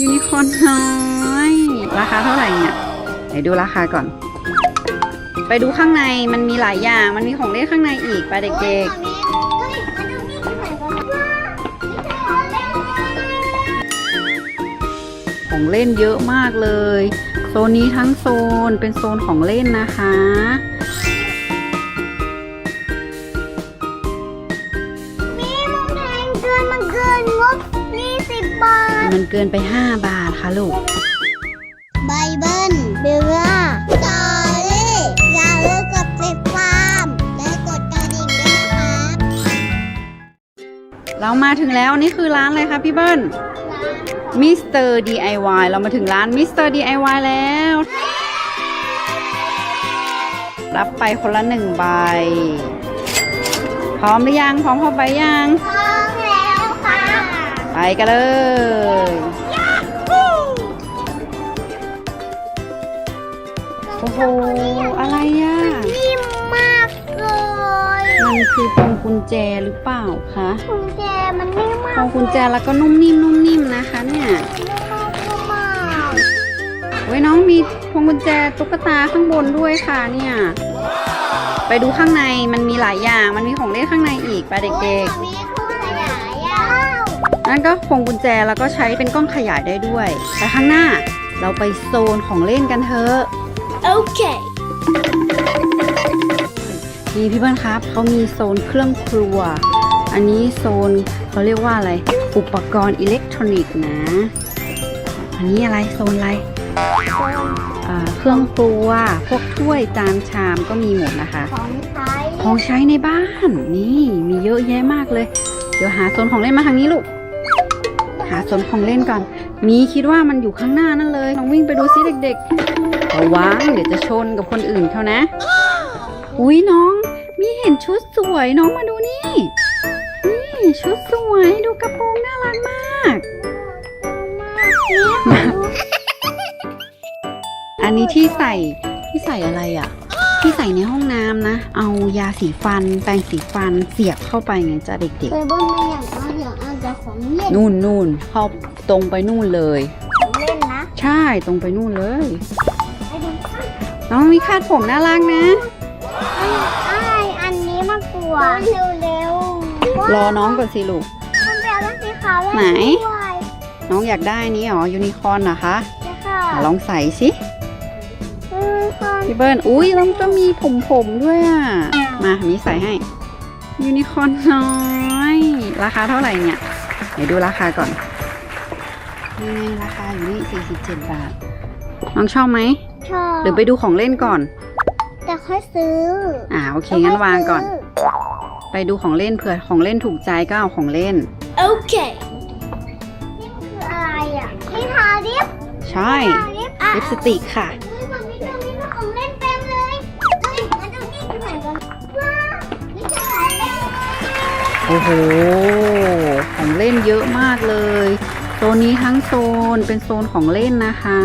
ยูนิคอร์นน้อยราคาเท่าไหร่เนี่ยไหนดูราคาก่อน ไปดูข้างในมันมีหลายอย่างมันมีของเล่นข้างในอีกไปเด็กๆ ของเล่นเยอะมากเลย โซนนี้ทั้งโซนเป็นโซนของเล่นนะคะ เกินมันเกินงบ20บาท มันเกินไป 5 บาทค่ะลูก ไบเบิลเบลล่าจอรี่อย่าลืมกดติดตามและกดกระดิ่งด้วยนะคะเรามาถึงแล้วนี่คือร้านอะไรคะพี่เบิ้ลมิสเตอร์ DIY เรามาถึงร้านมิสเตอร์ DIY แล้ว รับไปคนละหนึ่งใบ พร้อมหรือยัง พร้อมเข้าไปยัง พร้อมแล้วค่ะ ไปกันเลยโอ้โหอะไรอะนิ่มมากเลยมันคือพวงกุญแจหรือเปล่าคะกุญแจมันนิ่มมากพวงกุญแจแล้วก็นุ่มนิ่มนุ่มนิ่มนะคะเนี่ยนิ่มมากนิ่มมากเว้ยน้องมีพวงกุญแจตุ๊กตาข้างบนด้วยค่ะเนี่ยไปดูข้างในมันมีหลายอย่างมันมีของเล่นข้างในอีกไปเด็กมี นั่นก็พวงกุญแจแล้วก็ใช้เป็นกล้องขยายได้ด้วยไปข้างหน้าเราไปโซนของเล่นกันเถอะ โอเค นี่พี่เบิ้ลครับเขามีโซนเครื่องครัว อันนี้โซนเขาเรียกว่าอะไร อุปกรณ์อิเล็กทรอนิกส์นะ อันนี้อะไรโซนอะไรอ่าเครื่องครัว พวกถ้วยจานชามก็มีหมดนะคะ ของใช้ของใช้ในบ้าน นี่มีเยอะแยะมากเลย เดี๋ยวหาโซนของเล่นมาทางนี้ลูก หาโซนของเล่นก่อน มีคิดว่ามันอยู่ข้างหน้านั่นเลยลองวิ่งไปดูซิเด็กๆระวังเดี๋ยวจะชนกับคนอื่นเขานะ อุ้ยน้อง มีเห็นชุดสวยน้องมาดูนี่ นี่ชุดสวยดูกระโปรงน่ารักมากอันนี้ที่ใส่ที่ใส่อะไรอะ ที่ใส่ในห้องน้ำนะ เอายาสีฟัน แปรงสีฟันเสียบเข้าไปไงจ้ะเด็กเคยบ้นไม่อยากเอาอยากเอา แต่ของเล่นๆนู่นนู่นเข้าตรงไปนู่นเลย ของเล่นนะใช่ตรงไปนู่นเลยไอ้ดูข้างน้องมีคาดผมน่ารักนะ ไอ้อันนี้มากกว่าเร็วเร็วรอน้องก่อนสิลูก มันเป็นอะไรสีขาวแล้วไหน ด้วยน้องอยากได้นี้เหรอยูนิคอร์นนะคะใช่ค่ะอะลองใส่สิอืมค่ะพี่เบิ้ลอุ้ยแล้วมันก็มีผมผมๆด้วยอะมามีใส่ให้ยูนิคอร์นน้อย ราคาเท่าไหร่เนี่ย ไหนดูราคาก่อน นี่ไงราคาอยู่นี่47 บาท น้องชอบไหม ชอบหรือไปดูของเล่นก่อน แต่ค่อยซื้ออ่าโอเคงั้นวางก่อน ไปดูของเล่นเผื่อของเล่นถูกใจก็เอาของเล่น โอเค นี่คืออะไรอะนี่ทาลิปใช่ทาลิปอะลิปสติกค่ะเฮ้ยมันมีตรงนี้มีของเล่นเต็มเลยเฮ้ยมันดูนี่ที่ไหนกันว้าวนี่คือของเล่น โอ้โห ของเล่นเยอะมากเลยโซนนี้ทั้งโซนเป็นโซนของเล่นนะคะ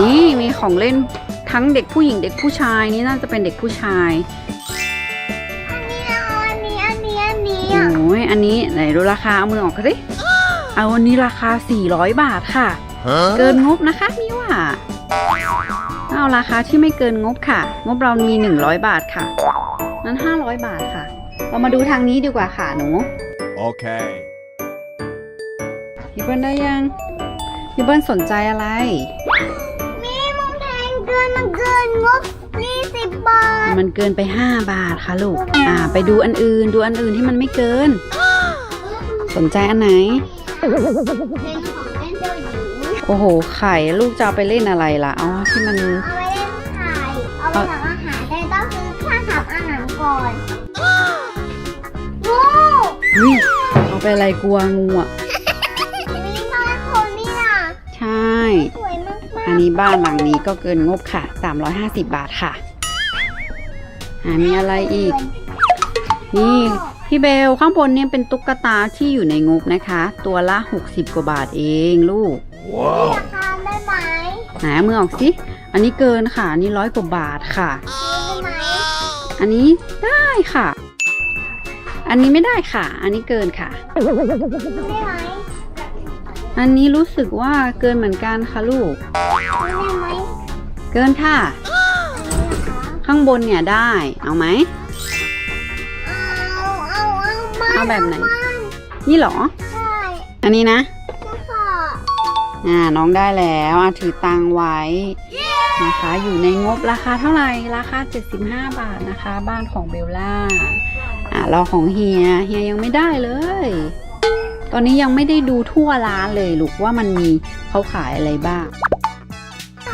นี่มีของเล่นทั้งเด็กผู้หญิงเด็กผู้ชายนี่น่าจะเป็นเด็กผู้ชายอันนี้เอาอันนี้อันนี้อันนี้โออะ้ยอันนี้ไหนดูราคาเอามือออกกันสิเอาวันนี้ราคา 400 บาทค่ะ เกินงบนะคะมิว่าเอาราคาที่ไม่เกินงบค่ะ งบเรามี 100 บาทค่ะ นั้น 500 บาทค่ะ เรามาดูทางนี้ดีกว่าค่ะหนู Okay. พี่เบิ้ลได้ยังพี่เบิ้ลสนใจอะไร มีมันแพงเกินมันเกินงบ20บาท มันเกินไป 5 บาทค่ะลูก อ่า ไปดูอันอื่น ดูอันอื่นที่มันไม่เกิน สนใจอันไหนเป็นของเล่นเจ้าหญิงโอ้โห ไข่ลูกจะเอาไปเล่นอะไรล่ะเอาที่มัน เอาไว้เล่นไข่ เอาไปทำอาหารได้ต้องซื้อเครื่องทำอาหารก่อน เอาไปอะไรกลัวงูอะ มีบ้านคนนี่น่ะใช่ สวยมากอันนี้บ้านหลังนี้ก็เกินงบค่ะ 350 บาทค่ะอ่ามีอะไรอีก นี่พี่เบลข้างบนเนี่ยเป็นตุ๊กตาที่อยู่ในงบนะคะ ตัวละ 60 กว่าบาทเองลูกๆ Whoa. ราคาได้ไหมไหนเอามือออกสิ อันนี้เกินค่ะอันนี้ร้อยกว่าบาทค่ะ ได้ไหมอันนี้ได้ค่ะ อันนี้ไม่ได้ค่ะ อันนี้เกินค่ะ ได้ไหมอันนี้รู้สึกว่าเกินเหมือนกันค่ะลูก ได้ไหมเกินค่ะอันนี้นะคะข้างบนเนี่ยได้ เอาไหม เอาเอาเอามาเอาแบบไหนเอามานี่เหรอ ใช่อันนี้นะค่ะอ่า น้องได้แล้วอะถือตังค์ไว้นะคะ อยู่ในงบราคาเท่าไหร่ ราคา 75 บาทนะคะ บ้านของเบลล่า อ่ารอของเฮียเฮียยังไม่ได้เลย ตอนนี้ยังไม่ได้ดูทั่วร้านเลยลูกว่ามันมีเขาขายอะไรบ้าง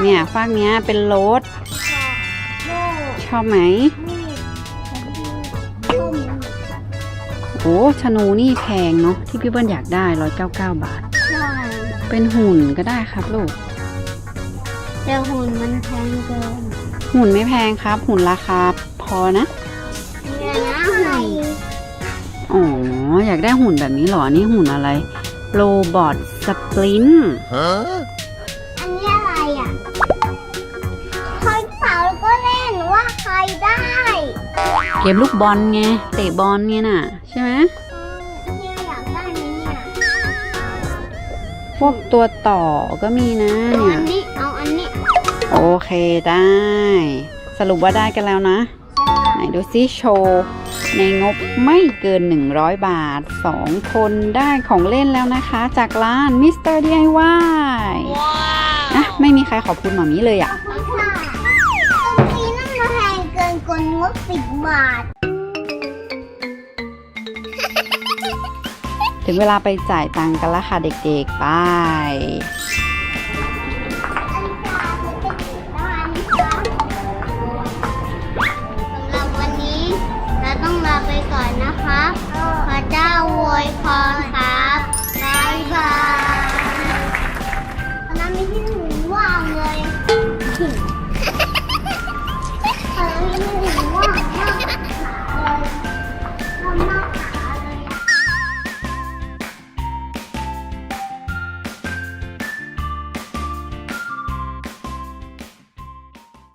เนี่ยฟากเนี้ยเป็นรถโม่ชอบไหมมีดต้มโอ้ชะนูนี่แพงเนาะที่พี่เบิ้ลอยากได้199บาทใช่เป็นหุ่นก็ได้ครับลูกแต่หุ่นมันแพงเกิน หุ่นไม่แพงครับ หุ่นราคาพอนะเนี่ยนะหุ่น อ๋อ อยากได้หุ่นแบบนี้เหรอ นี่หุ่นอะไร โรบอทสปริน Huh? อันนี้อะไรอะคอยเป่าแล้วก็เล่นว่าใครได้ เกมลูกบอลไง เตะบอลไงน่ะ ใช่ไหมเนี่ยอยากได้ไหมเนี่ย พวกตัวต่อก็มีนะเอาเนี่อัยนนี้ เอาอันนี้โอเคได้ สรุปว่าได้กันแล้วนะ ไหนดูซิโชว์ ในงบไม่เกิน 100 บาท 2 คนได้ของเล่นแล้วนะคะ จากร้านมิสเตอร์ DIY นะไม่มีใครขอบคุณหมามีเลยอะ่ะค่ะตรงนี้นั่นมาแพงเกินกว่างบสิบบาท ถึงเวลาไปจ่ายตังค์กันแล้วค่ะเด็กๆ ไป วั